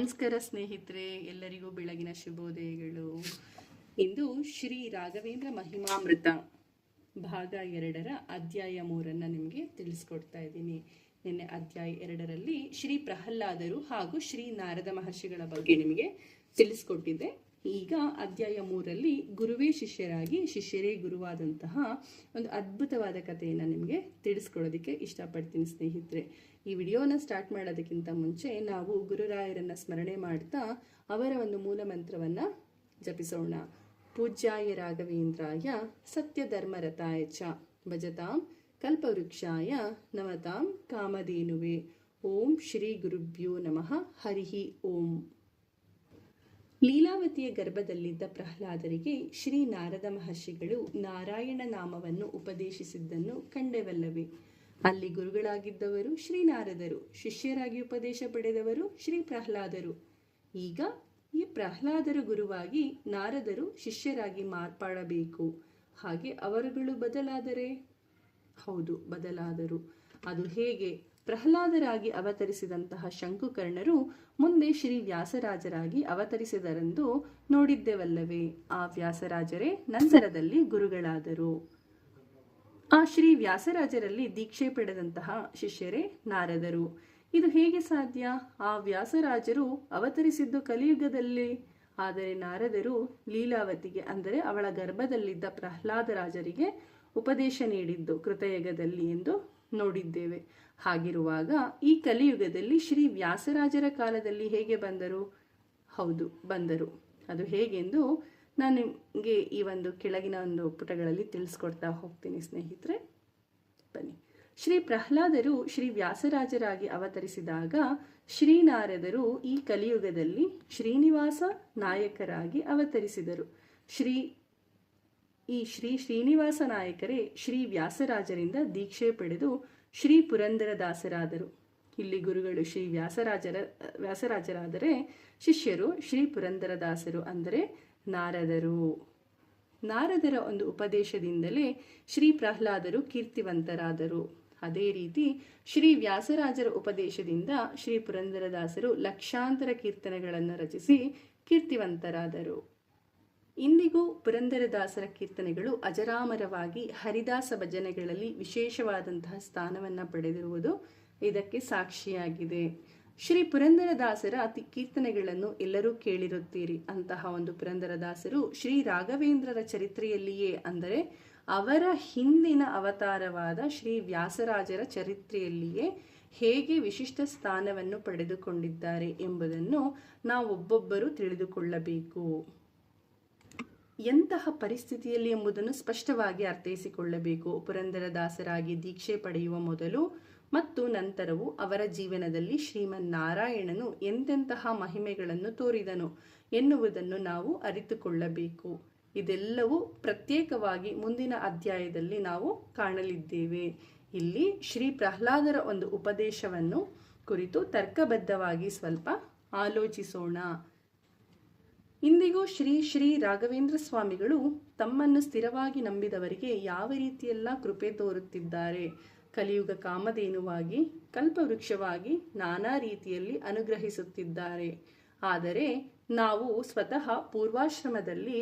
ನಮಸ್ಕಾರ ಸ್ನೇಹಿತರೆ, ಎಲ್ಲರಿಗೂ ಬೆಳಗಿನ ಶುಭೋದಯಗಳು. ಇಂದು ಶ್ರೀ ರಾಘವೇಂದ್ರ ಮಹಿಮಾಮೃತ, ಭಾಗ ಎರಡರ ಅಧ್ಯಾಯ ಮೂರನ್ನು ನಿಮಗೆ ತಿಳಿಸ್ಕೊಡ್ತಾ ಇದ್ದೀನಿ. ನಿನ್ನೆ ಅಧ್ಯಾಯ ಎರಡರಲ್ಲಿ ಶ್ರೀ ಪ್ರಹ್ಲಾದರು ಹಾಗೂ ಶ್ರೀ ನಾರದ ಮಹರ್ಷಿಗಳ ಬಗ್ಗೆ ನಿಮಗೆ ತಿಳಿಸ್ಕೊಟ್ಟಿದ್ದೆ. ಈಗ ಅಧ್ಯಾಯ ಮೂರಲ್ಲಿ ಗುರುವೇ ಶಿಷ್ಯರಾಗಿ ಶಿಷ್ಯರೇ ಗುರುವಾದಂತಹ ಒಂದು ಅದ್ಭುತವಾದ ಕಥೆಯನ್ನು ನಿಮಗೆ ತಿಳಿಸ್ಕೊಡೋದಕ್ಕೆ ಇಷ್ಟಪಡ್ತೀನಿ ಸ್ನೇಹಿತರೆ. ಈ ವಿಡಿಯೋನ ಸ್ಟಾರ್ಟ್ ಮಾಡೋದಕ್ಕಿಂತ ಮುಂಚೆ ನಾವು ಗುರುರಾಯರನ್ನು ಸ್ಮರಣೆ ಮಾಡ್ತಾ ಅವರ ಒಂದು ಮೂಲ ಮಂತ್ರವನ್ನು ಜಪಿಸೋಣ. ಪೂಜ್ಯಾಯ ರಾಘವೇಂದ್ರಾಯ ಸತ್ಯಧರ್ಮರಥಾಯ ಚ ಭಜತಾಂ ಕಲ್ಪವೃಕ್ಷಾಯ ನಮತಾಂ ಕಾಮಧೇನುವೆ. ಓಂ ಶ್ರೀ ಗುರುಭ್ಯೋ ನಮಃ. ಹರಿಹಿ ಓಂ. ಲೀಲಾವತಿಯ ಗರ್ಭದಲ್ಲಿದ್ದ ಪ್ರಹ್ಲಾದರಿಗೆ ಶ್ರೀ ನಾರದ ಮಹರ್ಷಿಗಳು ನಾರಾಯಣ ನಾಮವನ್ನು ಉಪದೇಶಿಸಿದ್ದನ್ನು ಕಂಡೆವಲ್ಲವೇ? ಅಲ್ಲಿ ಗುರುಗಳಾಗಿದ್ದವರು ಶ್ರೀ ನಾರದರು ಶಿಷ್ಯರಾಗಿ ಉಪದೇಶ ಪಡೆದವರು ಶ್ರೀ ಪ್ರಹ್ಲಾದರು ಈಗ ಈ ಪ್ರಹ್ಲಾದರು ಗುರುವಾಗಿ ನಾರದರು ಶಿಷ್ಯರಾಗಿ ಮಾರ್ಪಾಡಬೇಕು. ಹಾಗೆ ಅವರುಗಳು ಬದಲಾದರೆ? ಹೌದು, ಬದಲಾದರು. ಅದು ಹೇಗೆ? ಪ್ರಹ್ಲಾದರಾಗಿ ಅವತರಿಸಿದಂತಹ ಶಂಕುಕರ್ಣರು ಮುಂದೆ ಶ್ರೀ ವ್ಯಾಸರಾಜರಾಗಿ ಅವತರಿಸಿದರೆಂದು ನೋಡಿದ್ದೆವಲ್ಲವೇ. ಆ ವ್ಯಾಸರಾಜರೇ ನಂತರದಲ್ಲಿ ಗುರುಗಳಾದರು. ಆ ಶ್ರೀ ವ್ಯಾಸರಾಜರಲ್ಲಿ ದೀಕ್ಷೆ ಪಡೆದಂತಹ ಶಿಷ್ಯರೇ ನಾರದರು. ಇದು ಹೇಗೆ ಸಾಧ್ಯ? ಆ ವ್ಯಾಸರಾಜರು ಅವತರಿಸಿದ್ದು ಕಲಿಯುಗದಲ್ಲಿ? ಆದರೆ ನಾರದರು ಲೀಲಾವತಿಗೆ, ಅಂದರೆ ಅವಳ ಗರ್ಭದಲ್ಲಿದ್ದ ಪ್ರಹ್ಲಾದರಾಜರಿಗೆ ಉಪದೇಶ ನೀಡಿದ್ದು ಕೃತಯುಗದಲ್ಲಿ ಎಂದು ನೋಡಿದ್ದೇವೆ. ಹಾಗಿರುವಾಗ ಈ ಕಲಿಯುಗದಲ್ಲಿ ಶ್ರೀ ವ್ಯಾಸರಾಜರ ಕಾಲದಲ್ಲಿ ಹೇಗೆ ಬಂದರು? ಹೌದು, ಬಂದರು. ಅದು ಹೇಗೆಂದು ನಾನು ನಿಮಗೆ ಈ ಒಂದು ಕೆಳಗಿನ ಒಂದು ಪುಟಗಳಲ್ಲಿ ತಿಳಿಸ್ಕೊಡ್ತಾ ಹೋಗ್ತೀನಿ ಸ್ನೇಹಿತರೆ. ಬನ್ನಿ. ಶ್ರೀ ಪ್ರಹ್ಲಾದರು ಶ್ರೀ ವ್ಯಾಸರಾಜರಾಗಿ ಅವತರಿಸಿದಾಗ ಶ್ರೀನಾರದರು ಈ ಕಲಿಯುಗದಲ್ಲಿ ಶ್ರೀನಿವಾಸ ನಾಯಕರಾಗಿ ಅವತರಿಸಿದರು. ಶ್ರೀ ಈ ಶ್ರೀ ಶ್ರೀನಿವಾಸ ನಾಯಕರೇ ಶ್ರೀ ವ್ಯಾಸರಾಜರಿಂದ ದೀಕ್ಷೆ ಪಡೆದು ಶ್ರೀ ಪುರಂದರದಾಸರಾದರು. ಇಲ್ಲಿ ಗುರುಗಳು ಶ್ರೀ ವ್ಯಾಸರಾಜರ, ವ್ಯಾಸರಾಜರಾದರೆ ಶಿಷ್ಯರು ಶ್ರೀ ಪುರಂದರದಾಸರು ಅಂದರೆ ನಾರದರು. ನಾರದರ ಒಂದು ಉಪದೇಶದಿಂದಲೇ ಶ್ರೀ ಪ್ರಹ್ಲಾದರು ಕೀರ್ತಿವಂತರಾದರು. ಅದೇ ರೀತಿ ಶ್ರೀ ವ್ಯಾಸರಾಜರ ಉಪದೇಶದಿಂದ ಶ್ರೀ ಪುರಂದರದಾಸರು ಲಕ್ಷಾಂತರ ಕೀರ್ತನೆಗಳನ್ನು ರಚಿಸಿ ಕೀರ್ತಿವಂತರಾದರು. ಇಂದಿಗೂ ಪುರಂದರದಾಸರ ಕೀರ್ತನೆಗಳು ಅಜರಾಮರವಾಗಿ ಹರಿದಾಸ ಭಜನೆಗಳಲ್ಲಿ ವಿಶೇಷವಾದಂತಹ ಸ್ಥಾನವನ್ನು ಪಡೆದಿರುವುದು ಇದಕ್ಕೆ ಸಾಕ್ಷಿಯಾಗಿದೆ. ಶ್ರೀ ಪುರಂದರದಾಸರ ಅತಿ ಕೀರ್ತನೆಗಳನ್ನು ಎಲ್ಲರೂ ಕೇಳಿರುತ್ತೀರಿ. ಅಂತಹ ಒಂದು ಪುರಂದರದಾಸರು ಶ್ರೀ ರಾಘವೇಂದ್ರರ ಚರಿತ್ರೆಯಲ್ಲಿಯೇ ಅಂದರೆ ಅವರ ಹಿಂದಿನ ಅವತಾರವಾದ ಶ್ರೀ ವ್ಯಾಸರಾಜರ ಚರಿತ್ರೆಯಲ್ಲಿಯೇ ಹೇಗೆ ವಿಶಿಷ್ಟ ಸ್ಥಾನವನ್ನು ಪಡೆದುಕೊಂಡಿದ್ದಾರೆ ಎಂಬುದನ್ನು ನಾವೊಬ್ಬೊಬ್ಬರು ತಿಳಿದುಕೊಳ್ಳಬೇಕು. ಎಂತಹ ಪರಿಸ್ಥಿತಿಯಲ್ಲಿ ಎಂಬುದನ್ನು ಸ್ಪಷ್ಟವಾಗಿ ಅರ್ಥೈಸಿಕೊಳ್ಳಬೇಕು. ಪುರಂದರದಾಸರಾಗಿ ದೀಕ್ಷೆ ಪಡೆಯುವ ಮೊದಲು ಮತ್ತು ನಂತರವೂ ಅವರ ಜೀವನದಲ್ಲಿ ಶ್ರೀಮನ್ನಾರಾಯಣನು ಎಂತೆಂತಹ ಮಹಿಮೆಗಳನ್ನು ತೋರಿದನು ಎನ್ನುವುದನ್ನು ನಾವು ಅರಿತುಕೊಳ್ಳಬೇಕು. ಇದೆಲ್ಲವೂ ಪ್ರತ್ಯೇಕವಾಗಿ ಮುಂದಿನ ಅಧ್ಯಾಯದಲ್ಲಿ ನಾವು ಕಾಣಲಿದ್ದೇವೆ. ಇಲ್ಲಿ ಶ್ರೀ ಪ್ರಹ್ಲಾದರ ಒಂದು ಉಪದೇಶವನ್ನು ಕುರಿತು ತರ್ಕಬದ್ಧವಾಗಿ ಸ್ವಲ್ಪ ಆಲೋಚಿಸೋಣ. ಇಂದಿಗೂ ಶ್ರೀ ಶ್ರೀ ರಾಘವೇಂದ್ರ ಸ್ವಾಮಿಗಳು ತಮ್ಮನ್ನು ಸ್ಥಿರವಾಗಿ ನಂಬಿದವರಿಗೆ ಯಾವ ರೀತಿಯೆಲ್ಲ ಕೃಪೆ ತೋರುತ್ತಿದ್ದಾರೆ. ಕಲಿಯುಗ ಕಾಮಧೇನುವಾಗಿ, ಕಲ್ಪವೃಕ್ಷವಾಗಿ ನಾನಾ ರೀತಿಯಲ್ಲಿ ಅನುಗ್ರಹಿಸುತ್ತಿದ್ದಾರೆ. ಆದರೆ ನಾವು ಸ್ವತಃ ಪೂರ್ವಾಶ್ರಮದಲ್ಲಿ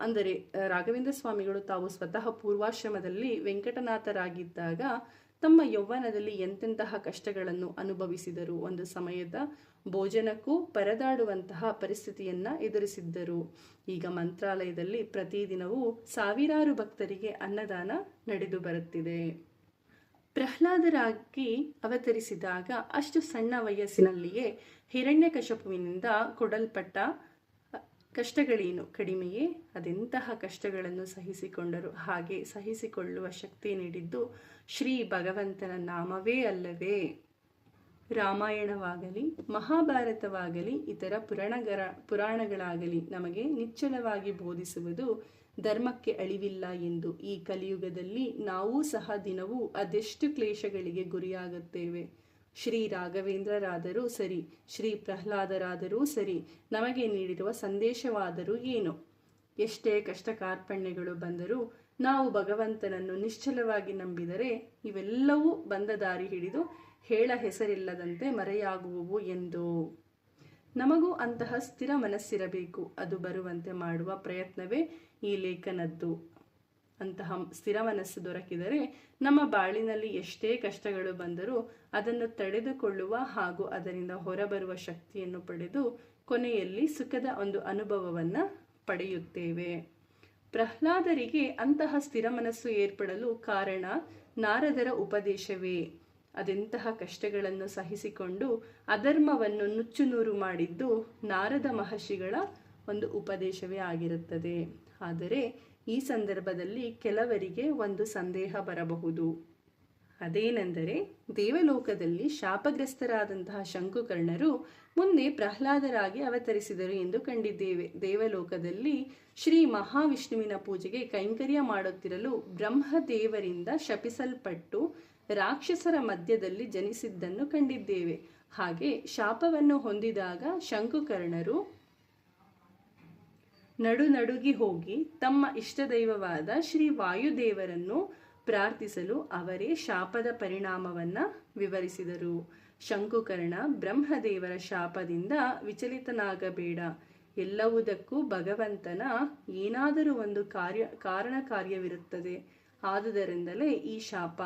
ಅಂದರೆ ರಾಘವೇಂದ್ರ ಸ್ವಾಮಿಗಳು ತಾವು ಸ್ವತಃ ಪೂರ್ವಾಶ್ರಮದಲ್ಲಿ ವೆಂಕಟನಾಥರಾಗಿದ್ದಾಗ ತಮ್ಮ ಯೌವನದಲ್ಲಿ ಎಂತೆಂತಹ ಕಷ್ಟಗಳನ್ನು ಅನುಭವಿಸಿದರು? ಒಂದು ಸಮಯದ ಭೋಜನಕ್ಕೂ ಪರದಾಡುವಂತಹ ಪರಿಸ್ಥಿತಿಯನ್ನ ಎದುರಿಸಿದ್ದರು. ಈಗ ಮಂತ್ರಾಲಯದಲ್ಲಿ ಪ್ರತಿದಿನವೂ ಸಾವಿರಾರು ಭಕ್ತರಿಗೆ ಅನ್ನದಾನ ನಡೆದು ಬರುತ್ತಿದೆ. ಪ್ರಹ್ಲಾದರಾಗಿ ಅವತರಿಸಿದಾಗ ಅಷ್ಟು ಸಣ್ಣ ವಯಸ್ಸಿನಲ್ಲಿಯೇ ಹಿರಣ್ಯಕಶಪುವಿನಿಂದ ಕೊಡಲ್ಪಟ್ಟ ಕಷ್ಟಗಳೇನು? ಕಡಿಮೆಯೇ? ಅದೆಂತಹ ಕಷ್ಟಗಳನ್ನು ಸಹಿಸಿಕೊಂಡರು? ಹಾಗೆ ಸಹಿಸಿಕೊಳ್ಳುವ ಶಕ್ತಿ ನೀಡಿದ್ದು ಶ್ರೀ ಭಗವಂತನ ನಾಮವೇ ಅಲ್ಲವೇ? ರಾಮಾಯಣವಾಗಲಿ, ಮಹಾಭಾರತವಾಗಲಿ, ಇತರ ಪುರಾಣಗರ ಪುರಾಣಗಳಾಗಲಿ ನಮಗೆ ನಿಚ್ಚಳವಾಗಿ ಬೋಧಿಸುವುದು ಧರ್ಮಕ್ಕೆ ಅಳಿವಿಲ್ಲ ಎಂದು ಈ ಕಲಿಯುಗದಲ್ಲಿ ನಾವೂ ಸಹ ದಿನವೂ ಅದೆಷ್ಟು ಕ್ಲೇಶಗಳಿಗೆ ಗುರಿಯಾಗುತ್ತೇವೆ? ಶ್ರೀ ರಾಘವೇಂದ್ರರಾದರೂ ಸರಿ, ಶ್ರೀ ಪ್ರಹ್ಲಾದರಾದರೂ ಸರಿ, ನಮಗೆ ನೀಡಿರುವ ಸಂದೇಶವಾದರೂ ಏನು? ಎಷ್ಟೇ ಕಷ್ಟ ಕಾರ್ಪಣ್ಯಗಳು ಬಂದರೂ ನಾವು ಭಗವಂತನನ್ನು ನಿಶ್ಚಲವಾಗಿ ನಂಬಿದರೆ ಇವೆಲ್ಲವೂ ಬಂದ ದಾರಿ ಹಿಡಿದು ಹೇಳ ಹೆಸರಿಲ್ಲದಂತೆ ಮರೆಯಾಗುವುವು ಎಂದು. ನಮಗೂ ಅಂತಹ ಸ್ಥಿರ ಮನಸ್ಸಿರಬೇಕು. ಅದು ಬರುವಂತೆ ಮಾಡುವ ಪ್ರಯತ್ನವೇ ಈ ಲೇಖನದ್ದು. ಅಂತಹ ಸ್ಥಿರ ಮನಸ್ಸು ದೊರಕಿದರೆ ನಮ್ಮ ಬಾಳಿನಲ್ಲಿ ಎಷ್ಟೇ ಕಷ್ಟಗಳು ಬಂದರೂ ಅದನ್ನು ತಡೆದುಕೊಳ್ಳುವ ಹಾಗೂ ಅದರಿಂದ ಹೊರಬರುವ ಶಕ್ತಿಯನ್ನು ಪಡೆದು ಕೊನೆಯಲ್ಲಿ ಸುಖದ ಒಂದು ಅನುಭವವನ್ನು ಪಡೆಯುತ್ತೇವೆ. ಪ್ರಹ್ಲಾದರಿಗೆ ಅಂತಹ ಸ್ಥಿರ ಮನಸ್ಸು ಏರ್ಪಡಲು ಕಾರಣ ನಾರದರ ಉಪದೇಶವೇ. ಅದೆಂತಹ ಕಷ್ಟಗಳನ್ನು ಸಹಿಸಿಕೊಂಡು ಅಧರ್ಮವನ್ನು ನುಚ್ಚುನೂರು ಮಾಡಿದ್ದು ನಾರದ ಮಹರ್ಷಿಗಳ ಒಂದು ಉಪದೇಶವೇ ಆಗಿರುತ್ತದೆ. ಆದರೆ ಈ ಸಂದರ್ಭದಲ್ಲಿ ಕೆಲವರಿಗೆ ಒಂದು ಸಂದೇಹ ಬರಬಹುದು. ಅದೇನೆಂದರೆ, ದೇವಲೋಕದಲ್ಲಿ ಶಾಪಗ್ರಸ್ತರಾದಂತಹ ಶಂಕುಕರ್ಣರು ಮುಂದೆ ಪ್ರಹ್ಲಾದರಾಗಿ ಅವತರಿಸಿದರು ಎಂದು ಕಂಡಿದ್ದೇವೆ. ದೇವಲೋಕದಲ್ಲಿ ಶ್ರೀ ಮಹಾವಿಷ್ಣುವಿನ ಪೂಜೆಗೆ ಕೈಂಕರ್ಯ ಮಾಡುತ್ತಿರಲು ಬ್ರಹ್ಮದೇವರಿಂದ ಶಪಿಸಲ್ಪಟ್ಟು ರಾಕ್ಷಸರ ಮಧ್ಯದಲ್ಲಿ ಜನಿಸಿದ್ದನ್ನು ಕಂಡಿದ್ದೇವೆ. ಹಾಗೆ ಶಾಪವನ್ನು ಹೊಂದಿದಾಗ ಶಂಕುಕರ್ಣರು ನಡು ನಡುಗಿ ಹೋಗಿ ತಮ್ಮ ಇಷ್ಟದೈವವಾದ ಶ್ರೀ ವಾಯುದೇವರನ್ನು ಪ್ರಾರ್ಥಿಸಲು ಅವರೇ ಶಾಪದ ಪರಿಣಾಮವನ್ನ ವಿವರಿಸಿದರು. ಶಂಕುಕರ್ಣ ಬ್ರಹ್ಮದೇವರ ಶಾಪದಿಂದ ವಿಚಲಿತನಾಗಬೇಡ. ಎಲ್ಲವುದಕ್ಕೂ ಭಗವಂತನ ಏನಾದರೂ ಒಂದು ಕಾರ್ಯ, ಕಾರಣ ಕಾರ್ಯವಿರುತ್ತದೆ. ಆದುದರಿಂದಲೇ ಈ ಶಾಪ.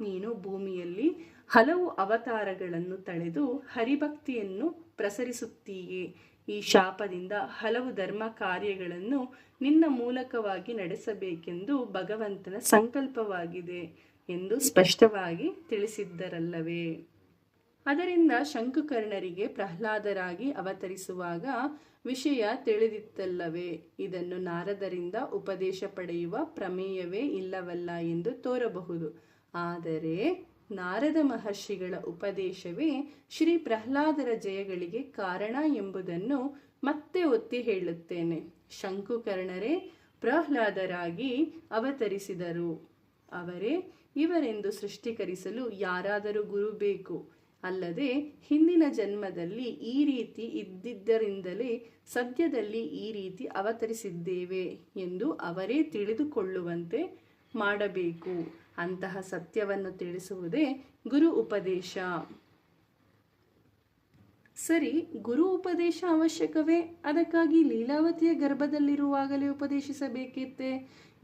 ನೀನು ಭೂಮಿಯಲ್ಲಿ ಹಲವು ಅವತಾರಗಳನ್ನು ತಳೆದು ಹರಿಭಕ್ತಿಯನ್ನು ಪ್ರಸರಿಸುತ್ತೀಯೇ. ಈ ಶಾಪದಿಂದ ಹಲವು ಧರ್ಮ ಕಾರ್ಯಗಳನ್ನು ನಿನ್ನ ಮೂಲಕವಾಗಿ ನಡೆಸಬೇಕೆಂದು ಭಗವಂತನ ಸಂಕಲ್ಪವಾಗಿದೆ ಎಂದು ಸ್ಪಷ್ಟವಾಗಿ ತಿಳಿಸಿದ್ದರಲ್ಲವೇ. ಅದರಿಂದ ಶಂಕುಕರ್ಣರಿಗೆ ಪ್ರಹ್ಲಾದರಾಗಿ ಅವತರಿಸುವಾಗ ವಿಷಯ ತಿಳಿದಿತ್ತಲ್ಲವೇ. ಇದನ್ನು ನಾರದರಿಂದ ಉಪದೇಶ ಪಡೆಯುವ ಪ್ರಮೇಯವೇ ಇಲ್ಲವಲ್ಲ ಎಂದು ತೋರಬಹುದು. ಆದರೆ ನಾರದ ಮಹರ್ಷಿಗಳ ಉಪದೇಶವೇ ಶ್ರೀ ಪ್ರಹ್ಲಾದರ ಜಯಗಳಿಗೆ ಕಾರಣ ಎಂಬುದನ್ನು ಮತ್ತೆ ಒತ್ತಿ ಹೇಳುತ್ತೇನೆ. ಶಂಕುಕರ್ಣರೇ, ಪ್ರಹ್ಲಾದರಾಗಿ ಅವತರಿಸಿದರು. ಅವರೇ, ಇವರೆಂದು ಸೃಷ್ಟಿಕರಿಸಲು ಯಾರಾದರೂ ಗುರು ಬೇಕು. ಅಲ್ಲದೆ, ಹಿಂದಿನ ಜನ್ಮದಲ್ಲಿ ಈ ರೀತಿ ಇದ್ದಿದ್ದರಿಂದಲೇ ಸದ್ಯದಲ್ಲಿ ಈ ರೀತಿ ಅವತರಿಸಿದ್ದೇವೆ ಎಂದು ಅವರೇ ತಿಳಿದುಕೊಳ್ಳುವಂತೆ ಮಾಡಬೇಕು. ಅಂತಹ ಸತ್ಯವನ್ನು ತಿಳಿಸುವುದೇ ಗುರು ಉಪದೇಶ. ಸರಿ, ಗುರು ಉಪದೇಶ ಅವಶ್ಯಕವೇ? ಅದಕ್ಕಾಗಿ ಲೀಲಾವತಿಯ ಗರ್ಭದಲ್ಲಿರುವಾಗಲೇ ಉಪದೇಶಿಸಬೇಕಿತ್ತೆ?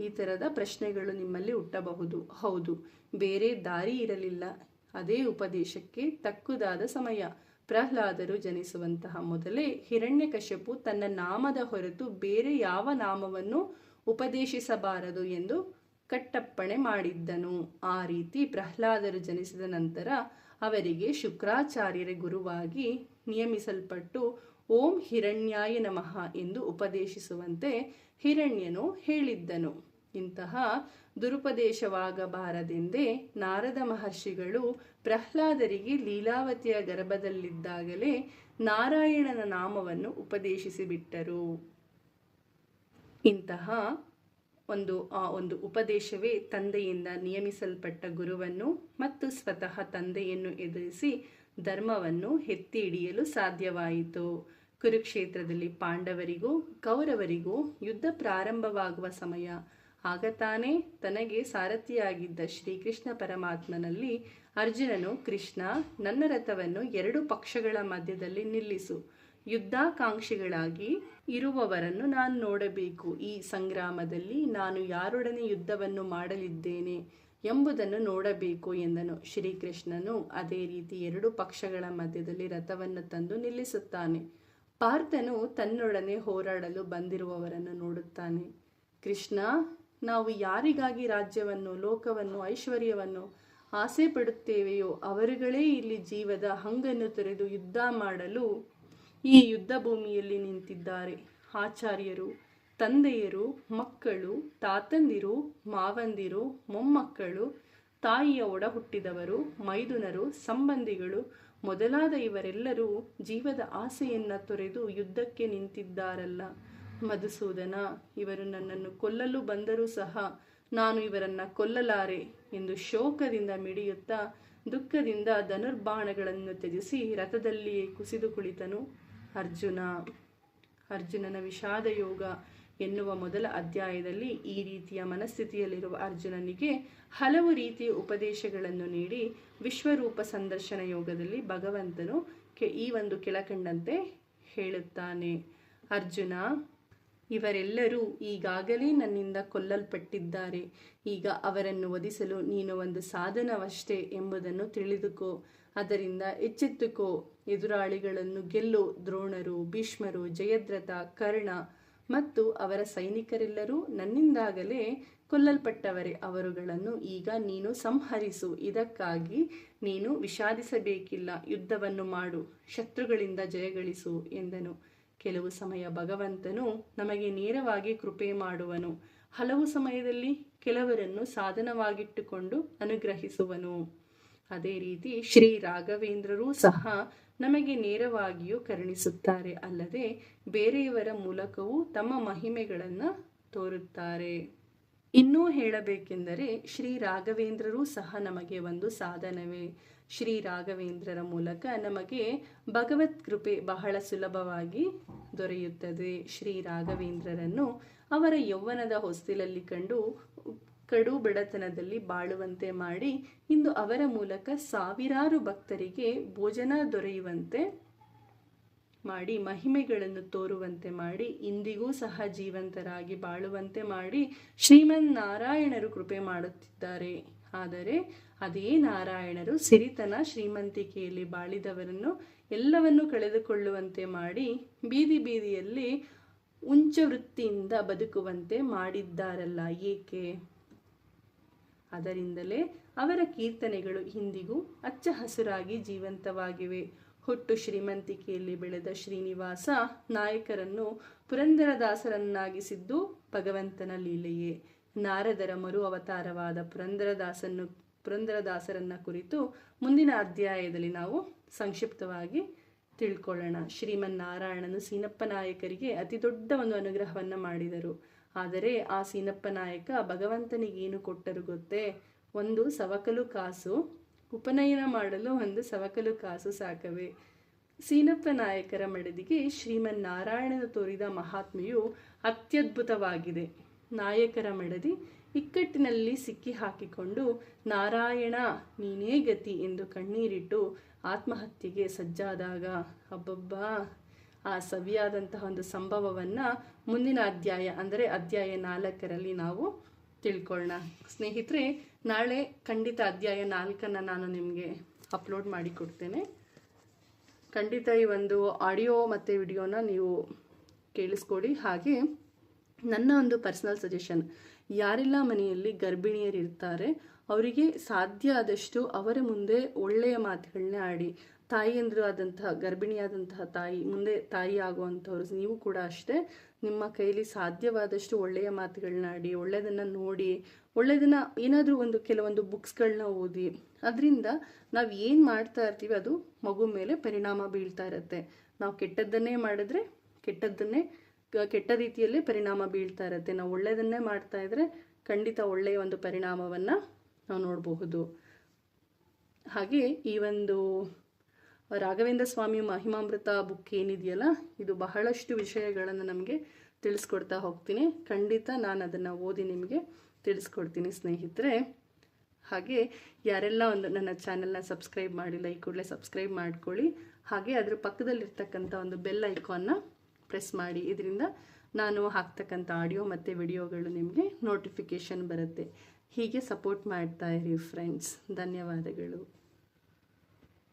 ಈ ಥರದ ಪ್ರಶ್ನೆಗಳು ನಿಮ್ಮಲ್ಲಿ ಹುಟ್ಟಬಹುದು. ಹೌದು, ಬೇರೆ ದಾರಿ ಇರಲಿಲ್ಲ. ಅದೇ ಉಪದೇಶಕ್ಕೆ ತಕ್ಕುದಾದ ಸಮಯ. ಪ್ರಹ್ಲಾದರು ಜನಿಸುವಂತಹ ಮೊದಲೇ ಹಿರಣ್ಯಕಶ್ಯಪು ತನ್ನ ನಾಮದ ಹೊರತು ಬೇರೆ ಯಾವ ನಾಮವನ್ನು ಉಪದೇಶಿಸಬಾರದು ಎಂದು ಕಟ್ಟಪ್ಪಣೆ ಮಾಡಿದ್ದನು. ಆ ರೀತಿ ಪ್ರಹ್ಲಾದರು ಜನಿಸಿದ ನಂತರ ಅವರಿಗೆ ಶುಕ್ರಾಚಾರ್ಯರ ಗುರುವಾಗಿ ನಿಯಮಿಸಲ್ಪಟ್ಟು ಓಂ ಹಿರಣ್ಯಾಯ ನಮಃ ಎಂದು ಉಪದೇಶಿಸುವಂತೆ ಹಿರಣ್ಯನು ಹೇಳಿದ್ದನು. ಇಂತಹ ದುರುಪದೇಶವಾಗಬಾರದೆಂದೇ ನಾರದ ಮಹರ್ಷಿಗಳು ಪ್ರಹ್ಲಾದರಿಗೆ ಲೀಲಾವತಿಯ ಗರ್ಭದಲ್ಲಿದ್ದಾಗಲೇ ನಾರಾಯಣನ ನಾಮವನ್ನು ಉಪದೇಶಿಸಿಬಿಟ್ಟರು. ಇಂತಹ ಒಂದು, ಆ ಒಂದು ಉಪದೇಶವೇ ತಂದೆಯಿಂದ ನಿಯಮಿಸಲ್ಪಟ್ಟ ಗುರುವನ್ನು ಮತ್ತು ಸ್ವತಃ ತಂದೆಯನ್ನು ಎದುರಿಸಿ ಧರ್ಮವನ್ನು ಎತ್ತಿ ಹಿಡಿಯಲು ಸಾಧ್ಯವಾಯಿತು. ಕುರುಕ್ಷೇತ್ರದಲ್ಲಿ ಪಾಂಡವರಿಗೂ, ಕೌರವರಿಗೂ ಯುದ್ಧ ಪ್ರಾರಂಭವಾಗುವ ಸಮಯ. ಆಗ ತಾನೇ ತನಗೆ ಸಾರಥಿಯಾಗಿದ್ದ ಶ್ರೀಕೃಷ್ಣ ಪರಮಾತ್ಮನಲ್ಲಿ ಅರ್ಜುನನು ಕೃಷ್ಣ, ನನ್ನ ರಥವನ್ನು ಎರಡು ಪಕ್ಷಗಳ ಮಧ್ಯದಲ್ಲಿ ನಿಲ್ಲಿಸು. ಯುದ್ಧಾಕಾಂಕ್ಷಿಗಳಾಗಿ ಇರುವವರನ್ನು ನಾನು ನೋಡಬೇಕು. ಈ ಸಂಗ್ರಾಮದಲ್ಲಿ ನಾನು ಯಾರೊಡನೆ ಯುದ್ಧವನ್ನು ಮಾಡಲಿದ್ದೇನೆ ಎಂಬುದನ್ನು ನೋಡಬೇಕು ಎಂದನು. ಶ್ರೀಕೃಷ್ಣನು ಅದೇ ರೀತಿ ಎರಡು ಪಕ್ಷಗಳ ಮಧ್ಯದಲ್ಲಿ ರಥವನ್ನು ತಂದು ನಿಲ್ಲಿಸುತ್ತಾನೆ. ಪಾರ್ಥನು ತನ್ನೊಡನೆ ಹೋರಾಡಲು ಬಂದಿರುವವರನ್ನು ನೋಡುತ್ತಾನೆ. ಕೃಷ್ಣ, ನಾವು ಯಾರಿಗಾಗಿ ರಾಜ್ಯವನ್ನು, ಲೋಕವನ್ನು, ಐಶ್ವರ್ಯವನ್ನು ಆಸೆ ಪಡುತ್ತೇವೆಯೋ ಅವರುಗಳೇ ಇಲ್ಲಿ ಜೀವದ ಹಂಗನ್ನು ತೊರೆದು ಯುದ್ಧ ಮಾಡಲು ಈ ಯುದ್ಧ ಭೂಮಿಯಲ್ಲಿ ನಿಂತಿದ್ದಾರೆ. ಆಚಾರ್ಯರು, ತಂದೆಯರು, ಮಕ್ಕಳು, ತಾತಂದಿರು, ಮಾವಂದಿರು, ಮೊಮ್ಮಕ್ಕಳು, ತಾಯಿಯ ಒಡ ಹುಟ್ಟಿದವರು ಮೈದುನರು, ಸಂಬಂಧಿಗಳು ಮೊದಲಾದ ಇವರೆಲ್ಲರೂ ಜೀವದ ಆಸೆಯನ್ನ ತೊರೆದು ಯುದ್ಧಕ್ಕೆ ನಿಂತಿದ್ದಾರಲ್ಲ. ಮಧುಸೂದನ, ಇವರು ನನ್ನನ್ನು ಕೊಲ್ಲಲು ಬಂದರೂ ಸಹ ನಾನು ಇವರನ್ನು ಕೊಲ್ಲಲಾರೆ ಎಂದು ಶೋಕದಿಂದ ಮಿಡಿಯುತ್ತಾ ದುಃಖದಿಂದ ಧನುರ್ಬಾಣಗಳನ್ನು ತ್ಯಜಿಸಿ ರಥದಲ್ಲಿಯೇ ಕುಸಿದು ಕುಳಿತನು. ಅರ್ಜುನ, ಅರ್ಜುನನ ವಿಷಾದ ಯೋಗ ಎನ್ನುವ ಮೊದಲ ಅಧ್ಯಾಯದಲ್ಲಿ ಈ ರೀತಿಯ ಮನಸ್ಥಿತಿಯಲ್ಲಿರುವ ಅರ್ಜುನನಿಗೆ ಹಲವು ರೀತಿಯ ಉಪದೇಶಗಳನ್ನು ನೀಡಿ ವಿಶ್ವರೂಪ ಸಂದರ್ಶನ ಯೋಗದಲ್ಲಿ ಭಗವಂತನು ಈ ಒಂದು ಕೆಳಕಂಡಂತೆ ಹೇಳುತ್ತಾನೆ, ಅರ್ಜುನ, ಇವರೆಲ್ಲರೂ ಈಗಾಗಲೇ ನನ್ನಿಂದ ಕೊಲ್ಲಲ್ಪಟ್ಟಿದ್ದಾರೆ. ಈಗ ಅವರನ್ನು ವಧಿಸಲು ನೀನು ಒಂದು ಸಾಧನವಷ್ಟೇ ಎಂಬುದನ್ನು ತಿಳಿದುಕೋ. ಅದರಿಂದ ಎಚ್ಚೆತ್ತುಕೋ. ಎದುರಾಳಿಗಳನ್ನು ಗೆಲ್ಲು ದ್ರೋಣರು, ಭೀಷ್ಮರು, ಜಯದ್ರಥ, ಕರ್ಣ ಮತ್ತು ಅವರ ಸೈನಿಕರೆಲ್ಲರೂ ನನ್ನಿಂದಾಗಲೇ ಕೊಲ್ಲಲ್ಪಟ್ಟವರೇ. ಅವರುಗಳನ್ನು ಈಗ ನೀನು ಸಂಹರಿಸು. ಇದಕ್ಕಾಗಿ ನೀನು ವಿಷಾದಿಸಬೇಕಿಲ್ಲ. ಯುದ್ಧವನ್ನು ಮಾಡು. ಶತ್ರುಗಳಿಂದ ಜಯಗಳಿಸು ಎಂದನು. ಕೆಲವು ಸಮಯ ಭಗವಂತನು ನಮಗೆ ನೇರವಾಗಿ ಕೃಪೆ ಮಾಡುವನು. ಹಲವು ಸಮಯದಲ್ಲಿ ಕೆಲವರನ್ನು ಸಾಧನವಾಗಿಟ್ಟುಕೊಂಡು ಅನುಗ್ರಹಿಸುವನು. ಅದೇ ರೀತಿ ಶ್ರೀ ರಾಘವೇಂದ್ರರೂ ಸಹ ನಮಗೆ ನೇರವಾಗಿಯೂ ಕರುಣಿಸುತ್ತಾರೆ ಅಲ್ಲದೆ ಬೇರೆಯವರ ಮೂಲಕವೂ ತಮ್ಮ ಮಹಿಮೆಗಳನ್ನು ತೋರುತ್ತಾರೆ. ಇನ್ನೂ ಹೇಳಬೇಕೆಂದರೆ ಶ್ರೀ ರಾಘವೇಂದ್ರರೂ ಸಹ ನಮಗೆ ಒಂದು ಸಾಧನವೇ. ಶ್ರೀ ರಾಘವೇಂದ್ರರ ಮೂಲಕ ನಮಗೆ ಭಗವತ್ ಕೃಪೆ ಬಹಳ ಸುಲಭವಾಗಿ ದೊರೆಯುತ್ತದೆ. ಶ್ರೀ ರಾಘವೇಂದ್ರರನ್ನು ಅವರ ಯೌವನದ ಹೊಸ್ತಿಲಲ್ಲಿ ಕಂಡು ಕಡು ಬಡತನದಲ್ಲಿ ಬಾಳುವಂತೆ ಮಾಡಿ ಇಂದು ಅವರ ಮೂಲಕ ಸಾವಿರಾರು ಭಕ್ತರಿಗೆ ಭೋಜನ ದೊರೆಯುವಂತೆ ಮಾಡಿ, ಮಹಿಮೆಗಳನ್ನು ತೋರುವಂತೆ ಮಾಡಿ, ಇಂದಿಗೂ ಸಹ ಜೀವಂತರಾಗಿ ಬಾಳುವಂತೆ ಮಾಡಿ ಶ್ರೀಮನ್ ನಾರಾಯಣರು ಕೃಪೆ ಮಾಡುತ್ತಿದ್ದಾರೆ. ಆದರೆ ಅದೇ ನಾರಾಯಣರು ಸಿರಿತನ ಶ್ರೀಮಂತಿಕೆಯಲ್ಲಿ ಬಾಳಿದವರನ್ನು ಎಲ್ಲವನ್ನು ಕಳೆದುಕೊಳ್ಳುವಂತೆ ಮಾಡಿ ಬೀದಿ ಬೀದಿಯಲ್ಲಿ ಉಂಚ ವೃತ್ತಿಯಿಂದ ಬದುಕುವಂತೆ ಮಾಡಿದ್ದಾರಲ್ಲ, ಏಕೆ? ಅದರಿಂದಲೇ ಅವರ ಕೀರ್ತನೆಗಳು ಇಂದಿಗೂ ಹಚ್ಚ ಹಸುರಾಗಿ ಜೀವಂತವಾಗಿವೆ. ಹುಟ್ಟು ಶ್ರೀಮಂತಿಕೆಯಲ್ಲಿ ಬೆಳೆದ ಶ್ರೀನಿವಾಸ ನಾಯಕರನ್ನು ಪುರಂದರದಾಸರನ್ನಾಗಿಸಿದ್ದು ಭಗವಂತನ ಲೀಲೆಯೇ. ನಾರದರ ಮರು ಅವತಾರವಾದ ಪುರಂದರದಾಸನ್ನು, ಪುರಂದರದಾಸರನ್ನ ಕುರಿತು ಮುಂದಿನ ಅಧ್ಯಾಯದಲ್ಲಿ ನಾವು ಸಂಕ್ಷಿಪ್ತವಾಗಿ ತಿಳ್ಕೊಳ್ಳೋಣ. ಶ್ರೀಮನ್ನಾರಾಯಣನು ಸೀನಪ್ಪ ನಾಯಕರಿಗೆ ಅತಿ ದೊಡ್ಡ ಒಂದು ಅನುಗ್ರಹವನ್ನು ಮಾಡಿದರು. ಆದರೆ ಆ ಸೀನಪ್ಪ ನಾಯಕ ಭಗವಂತನಿಗೇನು ಕೊಟ್ಟರು ಗೊತ್ತೇ? ಒಂದು ಸವಕಲು ಕಾಸು. ಉಪನಯನ ಮಾಡಲು ಒಂದು ಸವಕಲು ಕಾಸು ಸಾಕವೇ? ಸೀನಪ್ಪ ನಾಯಕರ ಮಡದಿಗೆ ಶ್ರೀಮನ್ನಾರಾಯಣನು ತೋರಿದ ಮಹಾತ್ಮೆಯು ಅತ್ಯದ್ಭುತವಾಗಿದೆ. ನಾಯಕರ ಮಡದಿ ಇಕ್ಕಟ್ಟಿನಲ್ಲಿ ಸಿಕ್ಕಿ ಹಾಕಿಕೊಂಡು ನಾರಾಯಣ, ನೀನೇ ಗತಿ ಎಂದು ಕಣ್ಣೀರಿಟ್ಟು ಆತ್ಮಹತ್ಯೆಗೆ ಸಜ್ಜಾದಾಗ, ಅಬ್ಬಬ್ಬಾ ಆ ಸವಿಯಾದಂತಹ ಒಂದು ಸಂಭವವನ್ನು ಮುಂದಿನ ಅಧ್ಯಾಯ, ಅಂದರೆ ಅಧ್ಯಾಯ ನಾಲ್ಕರಲ್ಲಿ ನಾವು ತಿಳ್ಕೊಳ್ಳೋಣ. ಸ್ನೇಹಿತರೆ, ನಾಳೆ ಖಂಡಿತ ಅಧ್ಯಾಯ ನಾಲ್ಕನ್ನು ನಾನು ನಿಮಗೆ ಅಪ್ಲೋಡ್ ಮಾಡಿ ಕೊಡ್ತೇನೆ. ಖಂಡಿತ ಈ ಒಂದು ಆಡಿಯೋ ಮತ್ತು ವಿಡಿಯೋನ ನೀವು ಕೇಳಿಸ್ಕೊಡಿ ಹಾಗೆ ನನ್ನ ಒಂದು ಪರ್ಸನಲ್ ಸಜೆಷನ್ ಯಾರೆಲ್ಲ ಮನೆಯಲ್ಲಿ ಗರ್ಭಿಣಿಯರಿರ್ತಾರೆ, ಅವರಿಗೆ ಸಾಧ್ಯ ಆದಷ್ಟು ಅವರ ಮುಂದೆ ಒಳ್ಳೆಯ ಮಾತುಗಳನ್ನೇ ಆಡಿ ತಾಯಿಯಂದ್ರು ಆದಂತಹ ಗರ್ಭಿಣಿಯಾದಂತಹ ತಾಯಿ, ಮುಂದೆ ತಾಯಿ ಆಗುವಂಥವ್ರು ನೀವು ಕೂಡ ಅಷ್ಟೇ ನಿಮ್ಮ ಕೈಲಿ ಸಾಧ್ಯವಾದಷ್ಟು ಒಳ್ಳೆಯ ಮಾತುಗಳನ್ನ ಆಡಿ ಒಳ್ಳೆಯದನ್ನು ನೋಡಿ ಒಳ್ಳೆಯದನ್ನು ಏನಾದರೂ ಒಂದು ಕೆಲವೊಂದು ಬುಕ್ಸ್ಗಳನ್ನ ಓದಿ, ಅದರಿಂದ ನಾವು ಏನು ಮಾಡ್ತಾ ಇರ್ತೀವಿ ಅದು ಮಗು ಮೇಲೆ ಪರಿಣಾಮ ಬೀಳ್ತಾ ಇರುತ್ತೆ. ನಾವು ಕೆಟ್ಟದ್ದನ್ನೇ ಮಾಡಿದ್ರೆ ಕೆಟ್ಟದ್ದನ್ನೇ ಕೆಟ್ಟ ರೀತಿಯಲ್ಲೇ ಪರಿಣಾಮ ಬೀಳ್ತಾ ಇರುತ್ತೆ. ನಾವು ಒಳ್ಳೆಯದನ್ನೇ ಮಾಡ್ತಾ ಇದ್ರೆ ಖಂಡಿತ ಒಳ್ಳೆಯ ಒಂದು ಪರಿಣಾಮವನ್ನು ನಾವು ನೋಡಬಹುದು. ಹಾಗೆ ಈ ಒಂದು ರಾಘವೇಂದ್ರ ಸ್ವಾಮಿ ಮಹಿಮಾಮೃತ ಬುಕ್ ಏನಿದೆಯಲ್ಲ, ಇದು ಬಹಳಷ್ಟು ವಿಷಯಗಳನ್ನು ನಮಗೆ ತಿಳಿಸ್ಕೊಡ್ತಾ ಹೋಗ್ತೀನಿ. ಖಂಡಿತ ನಾನು ಅದನ್ನು ಓದಿ ನಿಮಗೆ ತಿಳಿಸ್ಕೊಡ್ತೀನಿ ಸ್ನೇಹಿತರೆ. ಹಾಗೆ ಯಾರೆಲ್ಲ ಒಂದು ನನ್ನ ಚಾನೆಲ್ನ ಸಬ್ಸ್ಕ್ರೈಬ್ ಮಾಡಿಲ್ಲ, ಈ ಕೂಡಲೇ ಸಬ್ಸ್ಕ್ರೈಬ್ ಮಾಡ್ಕೊಳ್ಳಿ. ಹಾಗೆ ಅದ್ರ ಪಕ್ಕದಲ್ಲಿರ್ತಕ್ಕಂಥ ಒಂದು ಬೆಲ್ ಐಕಾನ್ನ ಪ್ರೆಸ್ ಮಾಡಿ. ಇದರಿಂದ ನಾನು ಹಾಕ್ತಕ್ಕಂಥ ಆಡಿಯೋ ಮತ್ತು ವಿಡಿಯೋಗಳು ನಿಮಗೆ ನೋಟಿಫಿಕೇಷನ್ ಬರುತ್ತೆ. ಹೀಗೆ ಸಪೋರ್ಟ್ ಮಾಡ್ತಾ ಇರಿ, ಫ್ರೆಂಡ್ಸ್. ಧನ್ಯವಾದಗಳು.